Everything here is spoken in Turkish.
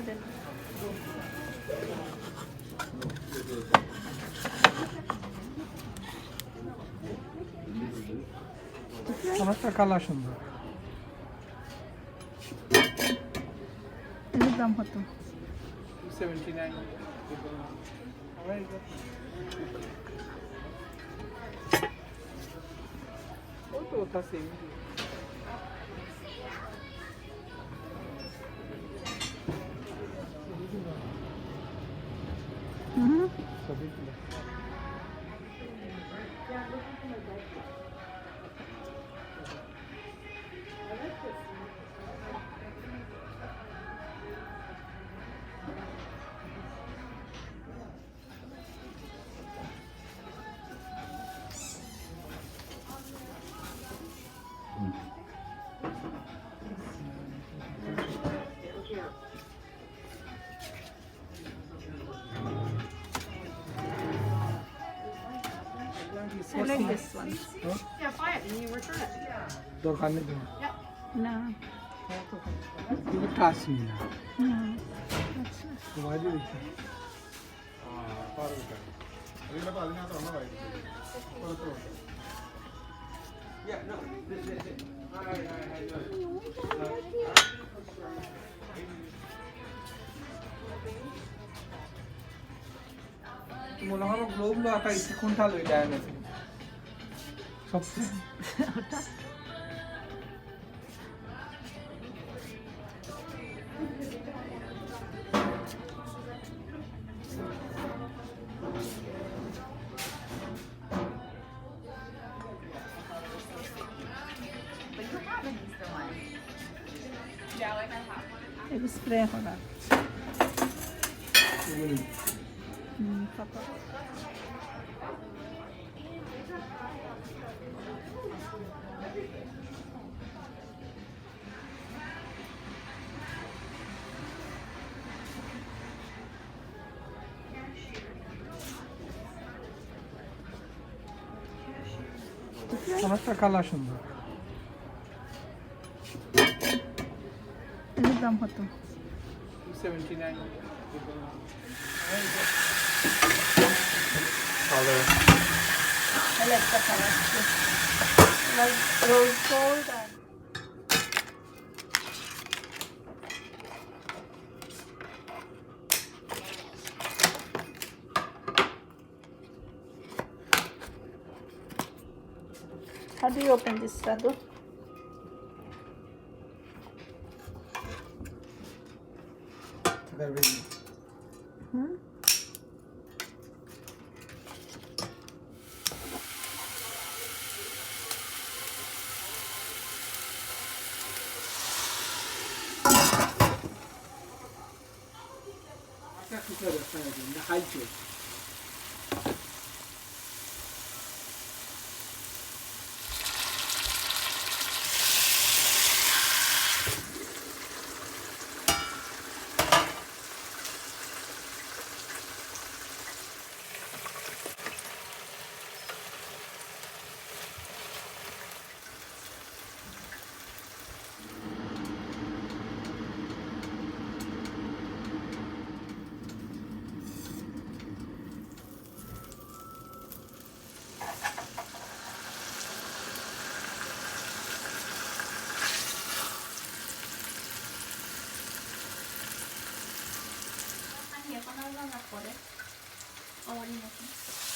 Hadi. Salata kalaşın. Elif dam hatım. 79. Outro tá sem. Tabii ki de. I like this one. Yeah, buy it and you return it. দোকানে দিন না কিন্তু কাশ্মীর না না আচ্ছা তোমার দিচ্ছি মনে হয় গ্লোবগুলো আঁকা ইচ্ছে কোনটা লই Sopra. Eles ferram lá. Hum, tá. Sonuçta kalaşındı. Bir dam hatım. 79. Sağ olun left the color. Like rose gold and How do you open this, Sadhu? Very Saya 椒こで終わりのします。